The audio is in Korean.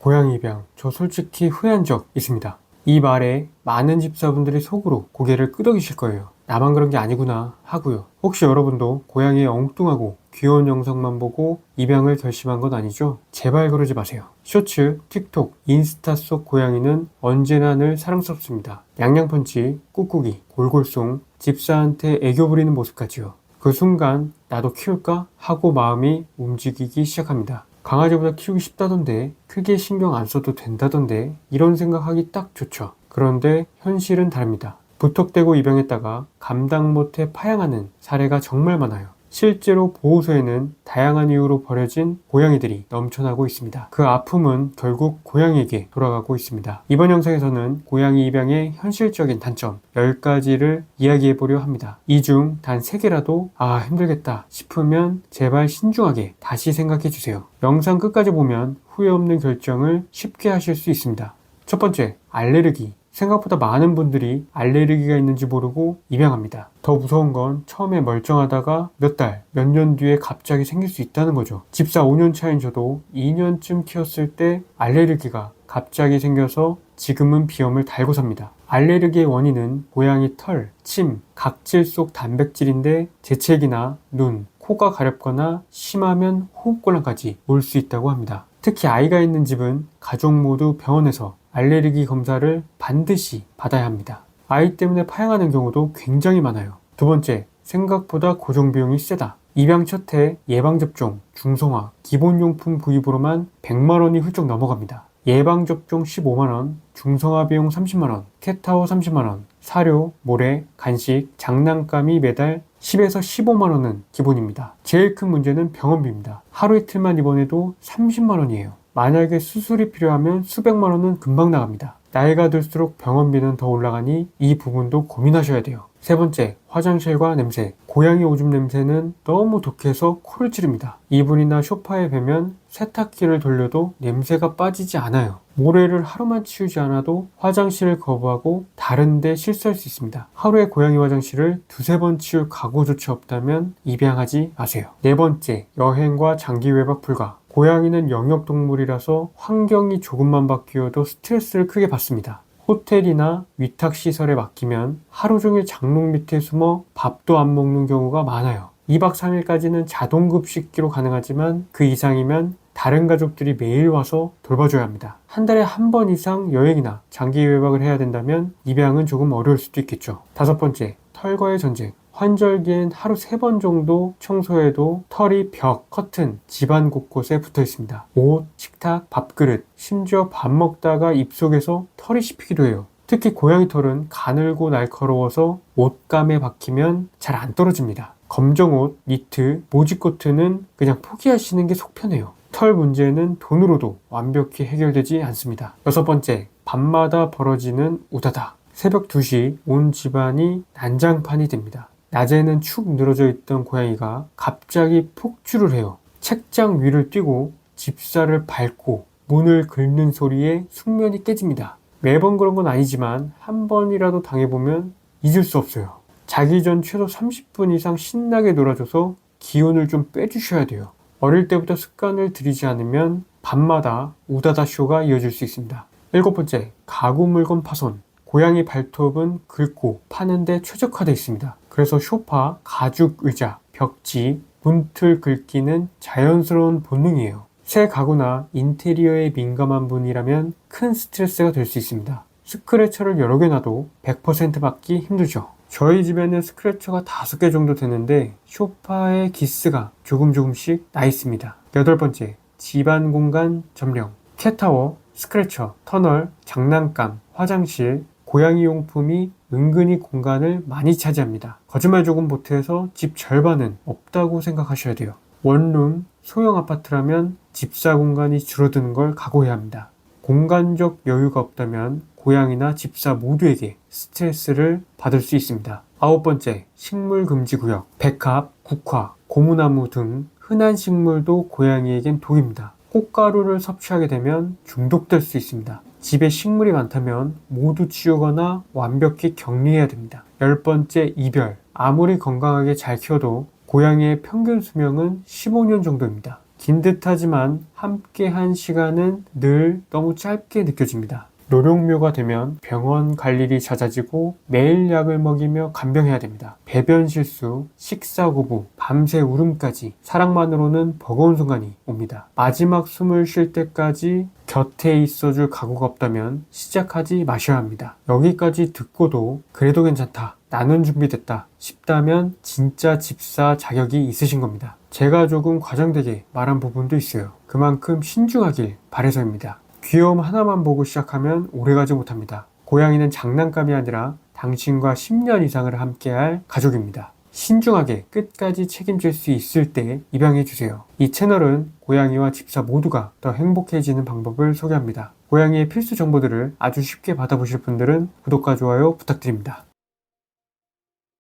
고양이 입양, 저 솔직히 후회한 적 있습니다. 이 말에 많은 집사분들이 속으로 고개를 끄덕이실 거예요. 나만 그런 게 아니구나 하고요. 혹시 여러분도 고양이의 엉뚱하고 귀여운 영상만 보고 입양을 결심한 건 아니죠? 제발 그러지 마세요. 쇼츠, 틱톡, 인스타 속 고양이는 언제나 늘 사랑스럽습니다. 양양펀치, 꾹꾹이, 골골송, 집사한테 애교 부리는 모습까지요. 그 순간 나도 키울까 하고 마음이 움직이기 시작합니다. 강아지보다 키우기 쉽다던데 크게 신경 안 써도 된다던데 이런 생각하기 딱 좋죠. 그런데 현실은 다릅니다. 부탁되고 입양했다가 감당 못해 파양하는 사례가 정말 많아요. 실제로 보호소에는 다양한 이유로 버려진 고양이들이 넘쳐나고 있습니다. 그 아픔은 결국 고양이에게 돌아가고 있습니다. 이번 영상에서는 고양이 입양의 현실적인 단점 10가지를 이야기해 보려 합니다. 이 중 단 3개라도 아 힘들겠다 싶으면 제발 신중하게 다시 생각해 주세요. 영상 끝까지 보면 후회 없는 결정을 쉽게 하실 수 있습니다. 첫 번째, 알레르기. 생각보다 많은 분들이 알레르기가 있는지 모르고 입양합니다. 더 무서운 건 처음에 멀쩡하다가 몇 달, 몇 년 뒤에 갑자기 생길 수 있다는 거죠. 집사 5년 차인 저도 2년쯤 키웠을 때 알레르기가 갑자기 생겨서 지금은 비염을 달고 삽니다. 알레르기의 원인은 고양이 털, 침, 각질 속 단백질인데 재채기나 눈, 코가 가렵거나 심하면 호흡곤란까지 올 수 있다고 합니다. 특히 아이가 있는 집은 가족 모두 병원에서 알레르기 검사를 반드시 받아야 합니다. 아이 때문에 파양하는 경우도 굉장히 많아요. 두 번째, 생각보다 고정 비용이 세다. 입양 첫 해 예방접종, 중성화, 기본용품 구입으로만 100만원이 훌쩍 넘어갑니다. 예방접종 15만원, 중성화 비용 30만원, 캣타워 30만원, 사료, 모래, 간식, 장난감이 매달 10에서 15만원은 기본입니다. 제일 큰 문제는 병원비입니다. 하루 이틀만 입원해도 30만원이에요. 만약에 수술이 필요하면 수백만 원은 금방 나갑니다. 나이가 들수록 병원비는 더 올라가니 이 부분도 고민하셔야 돼요. 세 번째, 화장실과 냄새. 고양이 오줌 냄새는 너무 독해서 코를 찌릅니다. 이불이나 소파에 베면 세탁기를 돌려도 냄새가 빠지지 않아요. 모래를 하루만 치우지 않아도 화장실을 거부하고 다른데 실수할 수 있습니다. 하루에 고양이 화장실을 두세 번 치울 각오조차 없다면 입양하지 마세요. 네 번째, 여행과 장기 외박 불가. 고양이는 영역동물이라서 환경이 조금만 바뀌어도 스트레스를 크게 받습니다. 호텔이나 위탁시설에 맡기면 하루 종일 장롱 밑에 숨어 밥도 안 먹는 경우가 많아요. 2박 3일까지는 자동급식기로 가능하지만 그 이상이면 다른 가족들이 매일 와서 돌봐줘야 합니다. 한 달에 한 번 이상 여행이나 장기 외박을 해야 된다면 입양은 조금 어려울 수도 있겠죠. 다섯 번째, 털과의 전쟁. 환절기엔 하루 세 번 정도 청소해도 털이 벽, 커튼, 집안 곳곳에 붙어 있습니다. 옷, 식탁, 밥그릇, 심지어 밥 먹다가 입속에서 털이 씹히기도 해요. 특히 고양이 털은 가늘고 날카로워서 옷감에 박히면 잘 안 떨어집니다. 검정 옷, 니트, 모지 코트는 그냥 포기하시는 게 속편해요. 털 문제는 돈으로도 완벽히 해결되지 않습니다. 여섯 번째, 밤마다 벌어지는 우다다. 새벽 2시 온 집안이 난장판이 됩니다. 낮에는 축 늘어져 있던 고양이가 갑자기 폭주를 해요. 책장 위를 뛰고 집사를 밟고 문을 긁는 소리에 숙면이 깨집니다. 매번 그런 건 아니지만 한 번이라도 당해보면 잊을 수 없어요. 자기 전 최소 30분 이상 신나게 놀아줘서 기운을 좀 빼주셔야 돼요. 어릴 때부터 습관을 들이지 않으면 밤마다 우다다 쇼가 이어질 수 있습니다. 일곱 번째, 가구 물건 파손. 고양이 발톱은 긁고 파는데 최적화되어 있습니다. 그래서 소파, 가죽 의자, 벽지, 문틀 긁기는 자연스러운 본능이에요. 새 가구나 인테리어에 민감한 분이라면 큰 스트레스가 될 수 있습니다. 스크래처를 여러 개 놔도 100% 받기 힘들죠. 저희 집에는 스크래처가 5개 정도 되는데 소파에 기스가 조금 조금씩 나 있습니다. 여덟 번째, 집안 공간 점령. 캣타워, 스크래처, 터널, 장난감, 화장실, 고양이 용품이 은근히 공간을 많이 차지합니다. 거짓말 조금 보태서 집 절반은 없다고 생각하셔야 돼요. 원룸, 소형 아파트라면 집사 공간이 줄어드는 걸 각오해야 합니다. 공간적 여유가 없다면 고양이나 집사 모두에게 스트레스를 받을 수 있습니다. 아홉 번째, 식물 금지 구역. 백합, 국화, 고무나무 등 흔한 식물도 고양이에겐 독입니다. 꽃가루를 섭취하게 되면 중독될 수 있습니다. 집에 식물이 많다면 모두 치우거나 완벽히 격리해야 됩니다. 열 번째, 이별. 아무리 건강하게 잘 키워도 고양이의 평균 수명은 15년 정도입니다. 긴 듯하지만 함께 한 시간은 늘 너무 짧게 느껴집니다. 노령묘가 되면 병원 갈 일이 잦아지고 매일 약을 먹이며 간병해야 됩니다. 배변 실수, 식사 고부, 밤새 울음까지 사랑만으로는 버거운 순간이 옵니다. 마지막 숨을 쉴 때까지 곁에 있어줄 각오가 없다면 시작하지 마셔야 합니다. 여기까지 듣고도 그래도 괜찮다. 나는 준비됐다 싶다면 진짜 집사 자격이 있으신 겁니다. 제가 조금 과장되게 말한 부분도 있어요. 그만큼 신중하길 바래서입니다. 귀여움 하나만 보고 시작하면 오래가지 못합니다. 고양이는 장난감이 아니라 당신과 10년 이상을 함께할 가족입니다. 신중하게 끝까지 책임질 수 있을 때 입양해주세요. 이 채널은 고양이와 집사 모두가 더 행복해지는 방법을 소개합니다. 고양이의 필수 정보들을 아주 쉽게 받아보실 분들은 구독과 좋아요 부탁드립니다.